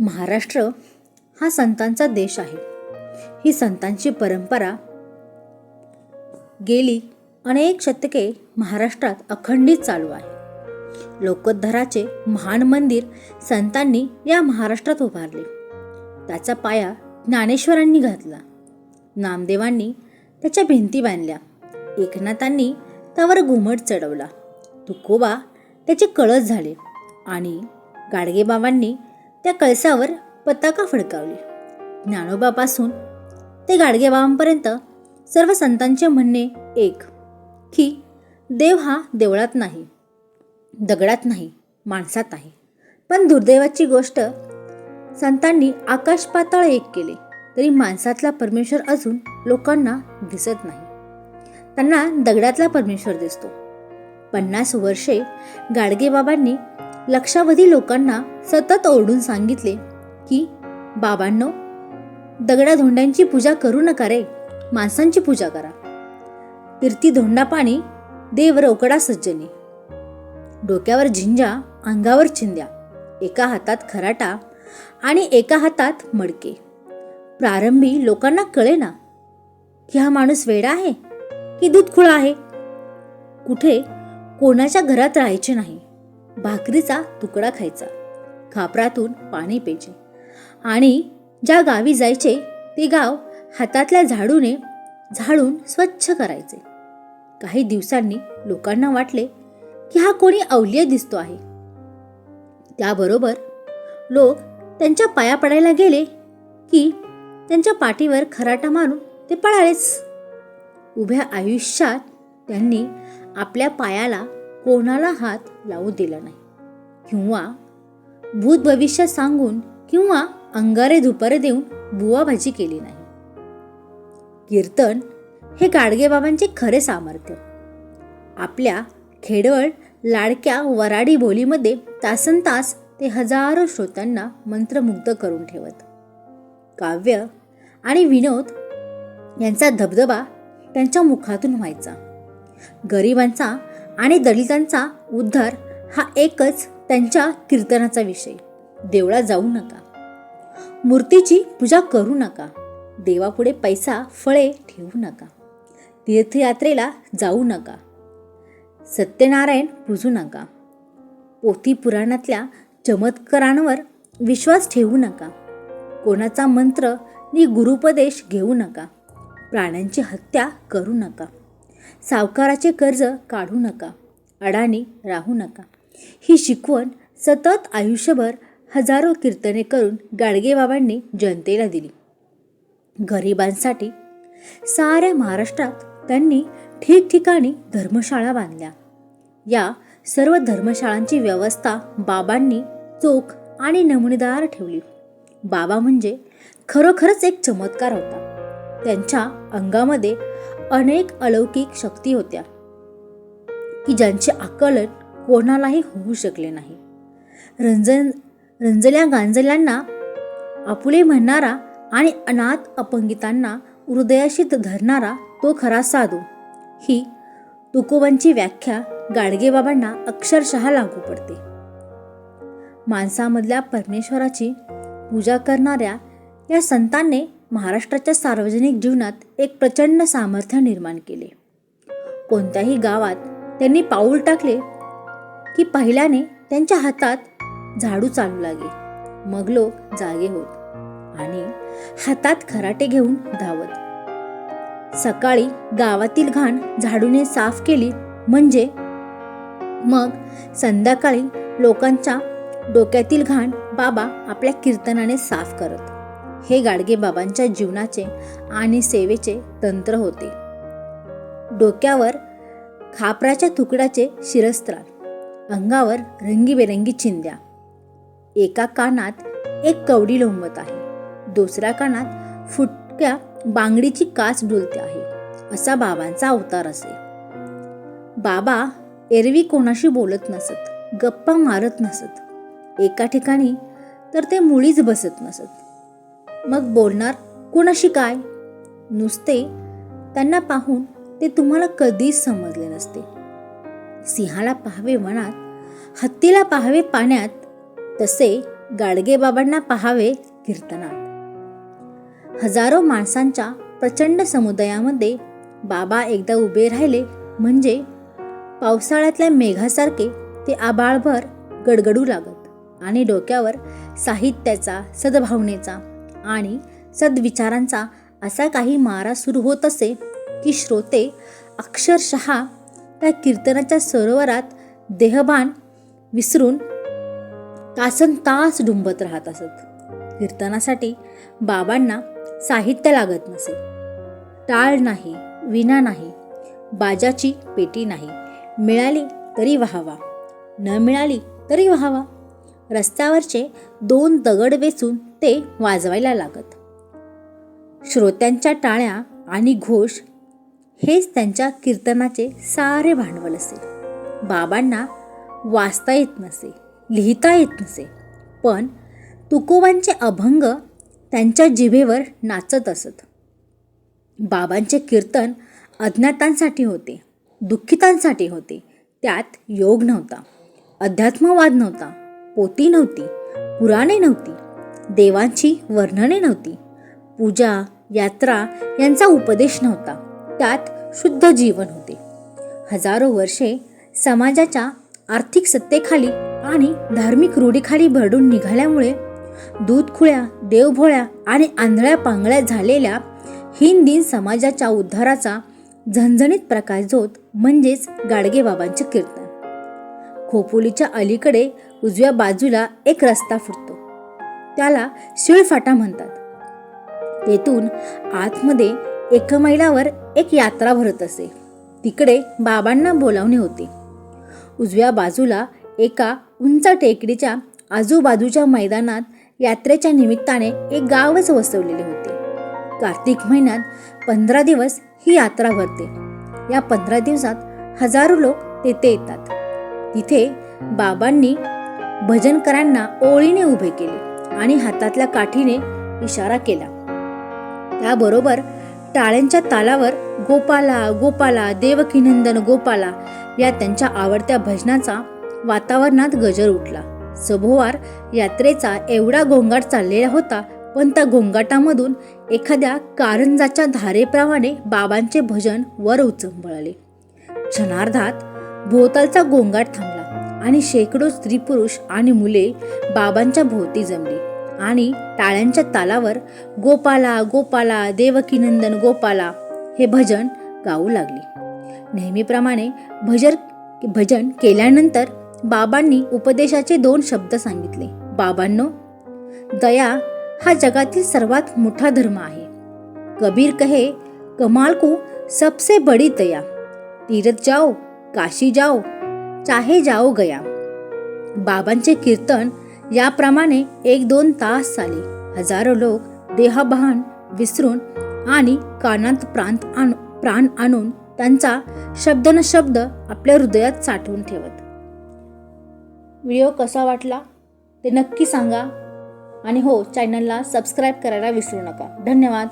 महाराष्ट्र हा संतांचा देश आहे. ही संतांची परंपरा गेली अनेक शतके महाराष्ट्रात अखंडित चालू आहे. लोकोद्धाराचे महान मंदिर संतांनी या महाराष्ट्रात उभारले. त्याचा पाया ज्ञानेश्वरांनी घातला. नामदेवांनी त्याच्या भिंती बांधल्या. एकनाथांनी त्यावर घुमट चढवला. तुकोबा त्याचे कळस झाले आणि गाडगेबाबांनी त्या कळसावर पताका फडकावली. ज्ञानोबापासून ते गाडगेबाबांपर्यंत सर्व संतांचे म्हणणे एक की देव हा देवळात नाही दगडात नाही माणसात आहे. पण दुर्दैवाची गोष्ट संतांनी आकाश पाताळ एक केले तरी माणसातला परमेश्वर अजून लोकांना दिसत नाही. त्यांना दगडातला परमेश्वर दिसतो. पन्नास वर्षे गाडगेबाबांनी लक्षावधी लोकांना सतत ओरडून सांगितले की बाबांनो दगडाधोंड्यांची पूजा करू नका रे माणसांची पूजा करा. तीर्थी धोंडा पाणी देव रोकडा सज्जनी. डोक्यावर झिंजा अंगावर चिंद्या एका हातात खराटा आणि एका हातात मडके. प्रारंभी लोकांना कळे ना की हा माणूस वेडा आहे की दूध खुळा आहे? कुठे कोणाच्या घरात राहायचे नाही. भाकरीचा तुकडा खायचा. खापरातून पाणी प्यायचे. आणि ज्या गावी जायचे ते गाव हातातल्या झाडूने झाडून स्वच्छ करायचे. काही दिवसांनी लोकांना वाटले की हा कोणी अवलिय दिसतो आहे. त्याबरोबर लोक त्यांच्या पाया पडायला गेले की त्यांच्या पाठीवर खराटा मारून ते पळालेच. उभ्या आयुष्यात त्यांनी आपल्या पायाला कोणाला हात लावू दिला नाही. किंवा भूत भविष्य सांगून किंवा अंगारे धुपारे देऊन बुवाभाजी केली नाही. कीर्तन हे गाडगेबाबांचे खरे सामर्थ्य. आपल्या खेडवळ लाडक्या वराडी बोलीमध्ये तासन तास ते हजारो श्रोत्यांना मंत्रमुग्ध करून ठेवत. काव्य आणि विनोद यांचा धबधबा त्यांच्या मुखातून व्हायचा. गरिबांचा आणि दलितांचा उद्धार हा एकच त्यांच्या कीर्तनाचा विषय. देवळा जाऊ नका. मूर्तीची पूजा करू नका. देवापुढे पैसा फळे ठेवू नका. तीर्थयात्रेला जाऊ नका. सत्यनारायण पूजू नका. पोथी पुराणातल्या चमत्कारांवर विश्वास ठेवू नका. कोणाचा मंत्र नि गुरुपदेश घेऊ नका. प्राण्यांची हत्या करू नका. सावकाराचे कर्ज काढू नका अडाणी राहू नका. ही शिकवण सतत आयुष्यभर हजारो कीर्तने करून गाडगेबाबांनी जनतेला दिली. गरिबांसाठी साऱ्या महाराष्ट्रात त्यांनी ठिकठिकाणी धर्मशाळा बांधल्या. या सर्व धर्मशाळांची व्यवस्था बाबांनी चोख आणि नमुनेदार ठेवली. बाबा म्हणजे खरोखरच एक चमत्कार होता. त्यांच्या अंगामध्ये अनेक अलौकिक शक्ती होत्या की ज्यांचे आकलन कोणालाही होऊ शकले नाही. रंजन रंजल्या गांजल्यांना आपुले म्हणणारा आणि अनाथ अपंगितांना हृदयाशी धरणारा तो खरा साधू. ही तुकोबांची व्याख्या गाडगेबाबांना अक्षरशः लागू पडते. माणसामधल्या परमेश्वराची पूजा करणाऱ्या या संतांनी महाराष्ट्राच्या सार्वजनिक जीवनात एक प्रचंड सामर्थ्य निर्माण केले. कोणत्याही गावात त्यांनी पाऊल टाकले की पहिल्याने त्यांच्या हातात झाडू चालू लागे. मग लोक जागे होत आणि हातात खराटे घेऊन धावत. सकाळी गावातील घाण झाडूने साफ केली म्हणजे मग संध्याकाळी लोकांच्या डोक्यातील घाण बाबा आपल्या कीर्तनाने साफ करत. हे गाडगे बाबांच्या जीवनाचे आणि सेवेचे तंत्र होते. डोक्यावर खापराच्या तुकड्याचे शिरस्त्राण अंगावर रंगीबेरंगी चिंध्या एका कानात एक कवडी लोंबत आहे. दुसऱ्या कानात फुटक्या बांगडीची काच डुलते आहे असा बाबांचा अवतार असे. बाबा एरवी कोणाशी बोलत नसत गप्पा मारत नसत. एका ठिकाणी तर ते मुळीच बसत नसत. मग बोलणार कुणाशी काय? नुसते त्यांना पाहून ते तुम्हाला कधीच समजले नसते. सिंहाला पाहावे वनात हत्तीला पाहावे पाण्यात तसे गाडगेबाबांना पहावे कीर्तनात. हजारो माणसांच्या प्रचंड समुदायामध्ये बाबा एकदा उभे राहिले म्हणजे पावसाळ्यातल्या मेघासारखे ते आबाळभर गडगडू लागत आणि डोक्यावर साहित्याचा सद्भावनेचा आणि सद्विचारांचा असा काही मारा सुरू होत असे की श्रोते अक्षरशः त्या कीर्तनाच्या सरोवरात देहभान विसरून तासन तास डुंबत राहत असत. कीर्तनासाठी बाबांना साहित्य लागत नसे. टाळ नाही विना नाही बाजाची पेटी नाही. मिळाली तरी व्हावा. न मिळाली तरी व्हावा. रस्त्यावरचे दोन दगड वेचून ते वाजवायला लागत. श्रोत्यांच्या टाळ्या आणि घोष हेच त्यांच्या कीर्तनाचे सारे भांडवल असे. बाबांना वाचता येत नसे लिहिता येत नसे पण तुकोबांचे अभंग त्यांच्या जिभेवर नाचत असत. बाबांचे कीर्तन अज्ञातांसाठी होते दुःखितांसाठी होते त्यात योग नव्हता अध्यात्मवाद नव्हता पोती नव्हती पुराणे नव्हती देवांची वर्णने नव्हती पूजा यात्रा यांचा उपदेश नव्हता त्यात शुद्ध जीवन होते. हजारो वर्षे समाजाच्या आर्थिक सत्तेखाली आणि धार्मिक रूढीखाली भरडून निघाल्यामुळे दूधखुळ्या देवभोळ्या आणि आंधळ्या पांगळ्या झालेल्या हिंदीन समाजाच्या उद्धाराचा झणझणीत प्रकाशझोत म्हणजेच गाडगेबाबांचे कीर्तन. खोपोलीच्या अलीकडे उजव्या बाजूला एक रस्ता फुटतो. त्याला शिळफाटा म्हणतात. तेथून आतमध्ये एका मैलावर एक यात्रा भरत असे. तिकडे बाबांना बोलावणे होते. उजव्या बाजूला एका उंच टेकडीच्या आजूबाजूच्या मैदानात यात्रेच्या निमित्ताने एक गावच वसवलेले होते. कार्तिक महिन्यात पंधरा दिवस ही यात्रा भरते. या पंधरा दिवसात हजारो लोक तेथे येतात. तिथे बाबांनी भजनकरांना ओळीने उभे केले आणि हातातल्या काठीने इशारा केला. त्याबरोबर टाळ्यांच्या तालावर गोपाला गोपाला देवकीनंदन गोपाला या त्यांच्या आवडत्या भजनाचा वातावरणात गजर उठला. सभोवार यात्रेचा एवढा गोंगाट चाललेला होता पण त्या गोंगाटामधून एखाद्या कारंजाच्या धारेप्रमाणे बाबांचे भजन वर उचंबळले. क्षणार्धात भोवतालचा गोंगाट थांबला. आणि शेकडो स्त्री पुरुष आणि मुले बाबांच्या भोवती जमली. आणि टाळ्यांच्या तालावर गोपाला गोपाला देवकीनंदन गोपाला हे भजन गाऊ लागले. नेहमीप्रमाणे भजन भजन केल्यानंतर बाबांनी उपदेशाचे दोन शब्द सांगितले. बाबांनो दया हा जगातील सर्वात मोठा धर्म आहे. कबीर कहे कमाल को सबसे बड़ी दया. तीरथ जाओ काशी जाओ चाहे जाओ गया। बाबांचे कीर्तन याप्रमाणे एक दोन तास चाले। हजारो लोक देहभान विसरून आणि कानात प्रांत आण प्राण आणून त्यांचा शब्द न शब्द आपल्या हृदयात साठवून ठेवत। व्हिडिओ कसा वाटला ते नक्की सांगा। आणि हो चॅनलला सबस्क्राईब करायला विसरू नका। धन्यवाद।